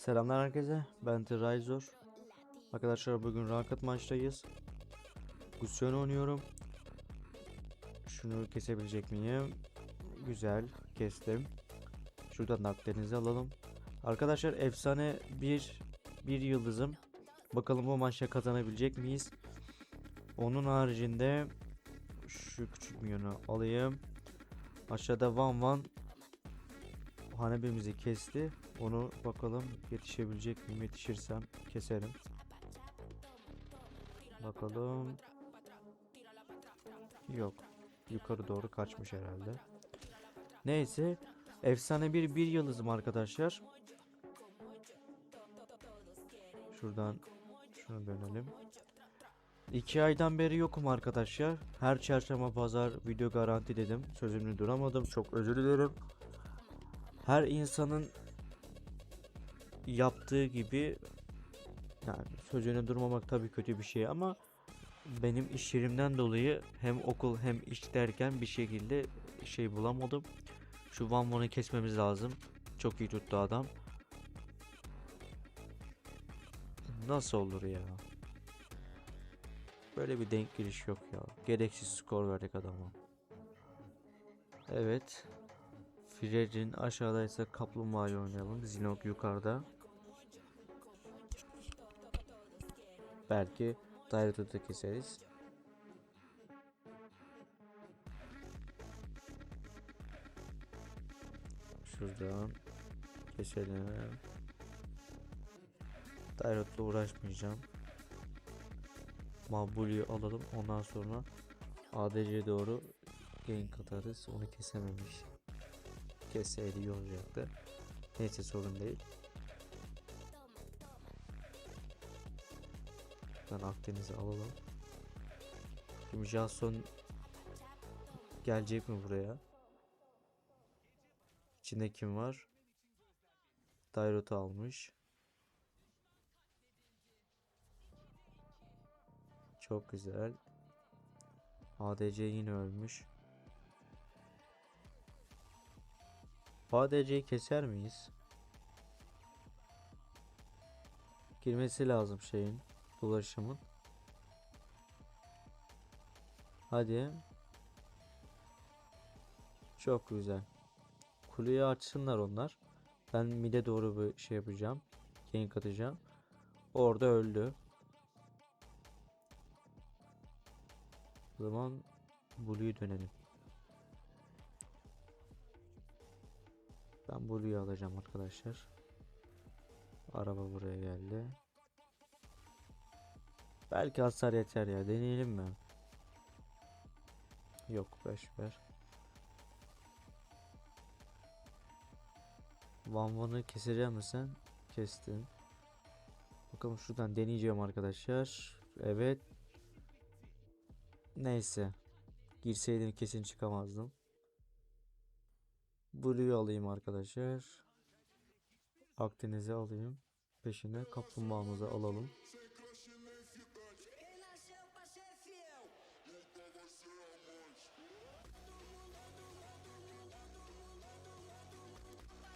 Selamlar herkese. Ben Trizor. Arkadaşlar bugün raket maçtayız. Gusyon oynuyorum. Şunu kesebilecek miyim? Güzel. Kestim. Şuradan naklerinizi alalım. Arkadaşlar efsane bir bir yıldızım. Bakalım bu maçta kazanabilecek miyiz? Onun haricinde şu küçük milyonu alayım. Aşağıda Van Van hanebimizi kesti. Onu bakalım yetişebilecek miyim? Yetişirsem keserim. Bakalım. Yok. Yukarı doğru kaçmış herhalde. Neyse. Efsane bir bir yıldızım arkadaşlar. Şuradan şunu dönelim. İki aydan beri yokum arkadaşlar. Her çarşamba pazar video garanti dedim. Sözümü duramadım. Çok özür dilerim. Her insanın yaptığı gibi yani sözüne durmamak tabii kötü bir şey ama benim iş yerimden dolayı hem okul hem iş derken bir şekilde şey bulamadım. Şu Van Van'ı kesmemiz lazım. Çok iyi tuttu adam. Nasıl olur ya? Böyle bir denk geliş yok ya. Gereksiz skor verdik adama. Evet. Firecin aşağıdaysa kaplumbağayı oynayalım. Zinok yukarıda. Belki Dairet'i da keseriz. Şuradan keselim. Dairet'le uğraşmayacağım. Mabulü'yü alalım. Ondan sonra ADC'ye doğru gank atarız. Onu kesememiş. Kesseydi iyi olacaktı. Neyse sorun değil. Ben Akdeniz'i alalım. Şimdi Jason gelecek mi buraya? İçinde kim var? Dairot'u almış. Çok güzel. ADC yine ölmüş. ADC'yi keser miyiz? Girmesi lazım şeyin. Dolaşımın. Hadi. Çok güzel. Kuleyi açsınlar onlar. Ben mide doğru bir şey yapacağım. Gank atacağım. Orada öldü. O zaman Blue'yu dönelim. Ben Blue'yu alacağım arkadaşlar. Araba buraya geldi. Belki hasar yeter ya. Deneyelim mi? Yok 5 ver. Van Van'ı keseceğim mi sen? Kestin. Bakalım şuradan deneyeceğim arkadaşlar. Evet. Neyse. Girseydim kesin çıkamazdım. Blue'yu alayım arkadaşlar. Akdeniz'i alayım. Peşine kaplumbağamızı alalım.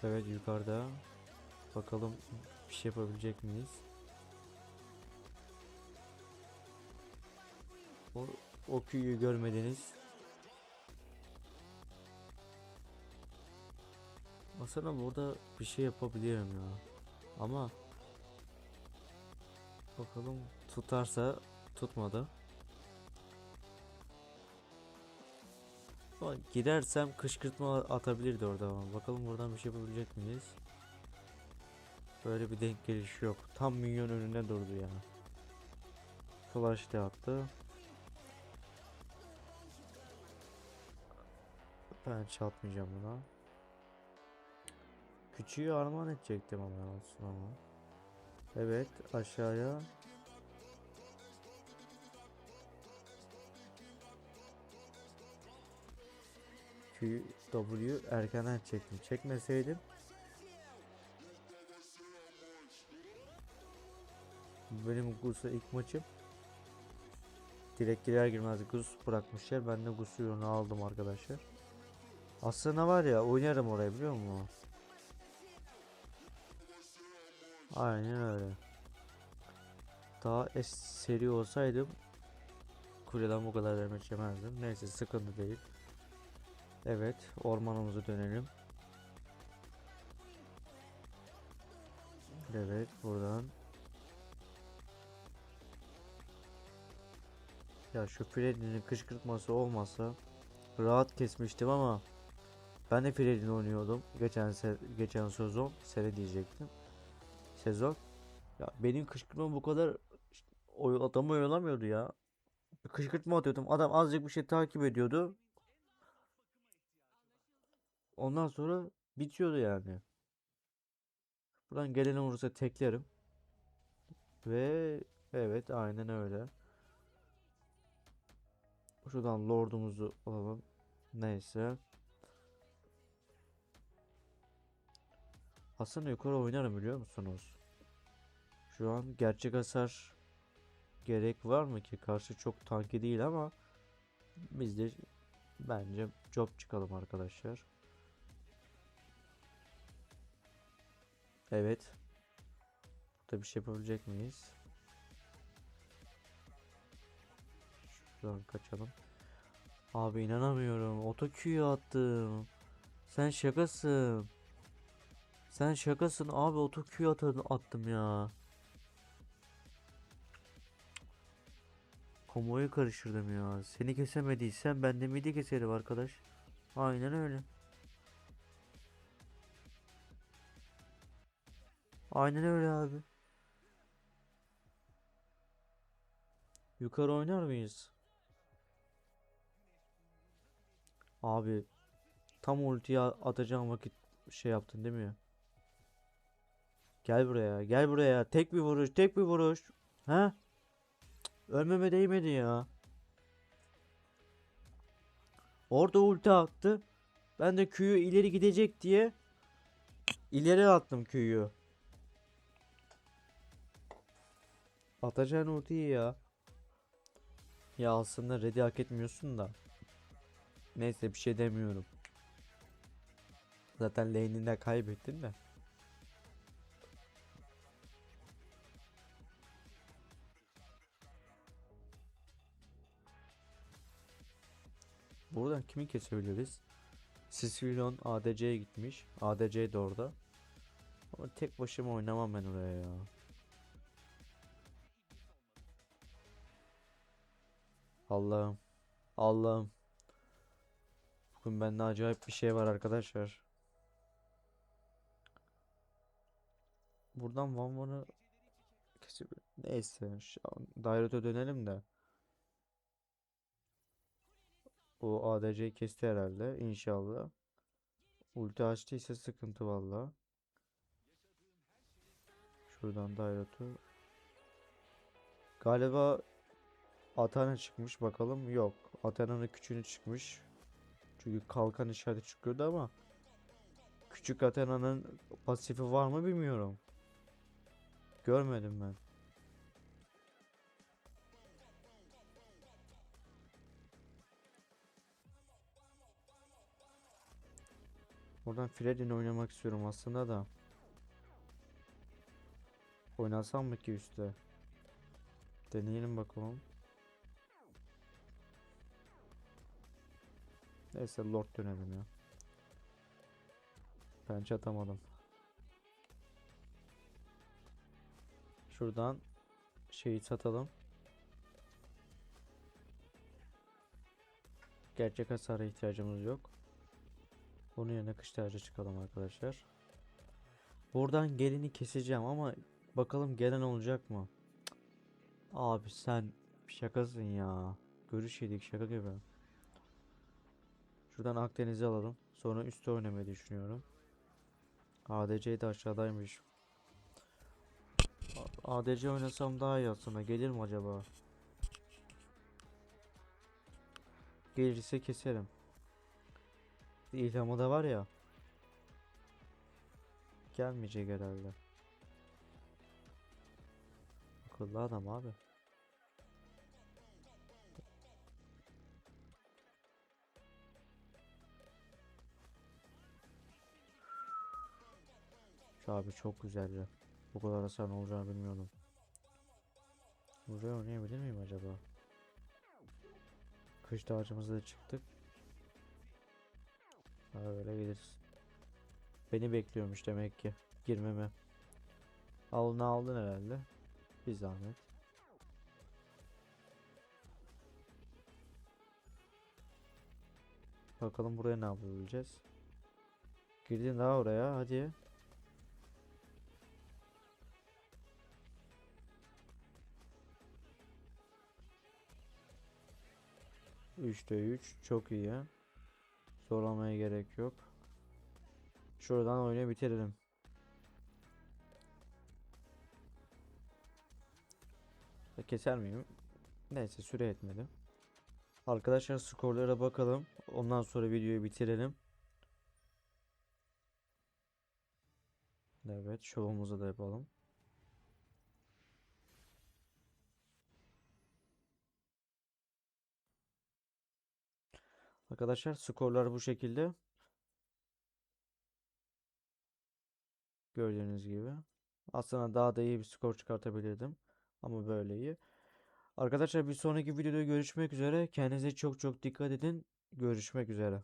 Evet yukarıda. Bakalım bir şey yapabilecek miyiz? O, o küyü görmediniz. Aslında burada bir şey yapabilirim ya. Ama bakalım tutarsa tutmadı. Ama gidersem kışkırtma atabilirdi orada ama bakalım buradan bir şey yapabilecek miyiz? Böyle bir denk geliş yok. Tam minyon önünde durdu ya. Flash da attı. Ben çatmayacağım buna. Küçüğü armağan edecektim ama olsun ama. Evet aşağıya. W erkenden çektim. Çekmeseydim. Benim Gus'a ilk maçım. Direkt girer girmez Gus bırakmışlar. Ben de Gus'u aldım arkadaşlar. Aslında var ya oynarım oraya biliyor musun? Aynen öyle. Daha es seri olsaydım kuleden bu kadar demek yemezdim. Neyse sıkıntı değil. Evet ormanımıza dönelim. Evet buradan. Ya şu Freddy'nin kışkırtması olmasa rahat kesmiştim ama ben de Freddy'ni oynuyordum geçen geçen sezon sene diyecektim sezon. Ya benim kışkırtmam bu kadar oy adamı oyalamıyordu ya. Kışkırtma atıyordum. Adam azıcık bir şey takip ediyordu. Ondan sonra bitiyordu yani. Buradan gelen olursa teklerim. Ve evet aynen öyle. Şuradan lordumuzu alalım. Neyse Aslında yukarı oynarım biliyor musunuz? Şu an gerçek hasar gerek var mı ki? Karşı çok tanki değil ama biz de bence job çıkalım arkadaşlar. Evet. Burada bir şey yapabilecek miyiz? Şuradan kaçalım. Abi inanamıyorum. Otokü'yü attım. Sen şakasın. Sen şakasın abi otoküyü atadı, attım ya. Komoyu karıştırdım ya. Seni kesemediysen ben de midi keserim arkadaş. Aynen öyle. Aynen öyle abi. Yukarı oynar mıyız? Abi tam ultiyi atacağım vakit şey yaptın değil mi? Gel buraya, gel buraya. Tek bir vuruş, tek bir vuruş. Ha? Ölmeme değmedi ya. Orada ulti attı. Ben de Q'yu ileri gidecek diye ileri attım Q'yu. Atacağın ultiyi ya. Ya aslında ready hak etmiyorsun da. Neyse bir şey demiyorum. Zaten lane'ini de kaybettin de. Kimi kesebiliriz? Sicilion ADC'ye gitmiş. ADC de orada. Ama tek başıma oynamam ben oraya ya. Allah'ım. Allah'ım. Bugün bende acayip bir şey var arkadaşlar. Buradan Van Van'ı. Neyse. Dairete dönelim de. O ADC'yi kesti herhalde inşallah. Ulti açtıysa sıkıntı valla. Şuradan Dairotu. Galiba Athena çıkmış bakalım. Yok. Athena'nın küçüğünü çıkmış. Çünkü kalkan işareti çıkıyordu ama küçük Athena'nın pasifi var mı bilmiyorum. Görmedim ben. Buradan Freddy'ni oynamak istiyorum aslında da. Oynasam mı ki üstte? Deneyelim bakalım. Neyse Lord dönelim ya. Ben atamadım. Şuradan şeyi satalım. Gerçek hasara ihtiyacımız yok. Bunun yerine kış tacı çıkalım arkadaşlar. Buradan gelini keseceğim ama bakalım gelen olacak mı? Cık. Abi sen şakasın ya. Görüş yedik şaka gibi. Şuradan Akdeniz'i alalım. Sonra üstte oynamayı düşünüyorum. ADC de aşağıdaymış. ADC oynasam daha iyi aslında. Gelir mi acaba? Gelirse keserim. İlhamı da var ya. Gelmeyecek herhalde. Akıllı adam abi. Şu abi çok güzeldi. Bu kadar hasar olacağını bilmiyordum. Buraya oynayabilir miyim acaba? Kış ağacımıza da çıktık. Öyle geliriz. Beni bekliyormuş demek ki. Girmeme. Alını aldın herhalde. Bir zahmet. Bakalım buraya ne yapabileceğiz. Girdin daha oraya hadi. Üçte üç çok iyi. Zorlamaya gerek yok. Şuradan oyunu bitirelim. Keser miyim? Neyse süre etmedi. Arkadaşlar skorlara bakalım. Ondan sonra videoyu bitirelim. Evet, şovumuzu da yapalım. Arkadaşlar skorlar bu şekilde. Gördüğünüz gibi. Aslında daha da iyi bir skor çıkartabilirdim. Ama böyle iyi. Arkadaşlar bir sonraki videoda görüşmek üzere. Kendinize çok çok dikkat edin. Görüşmek üzere.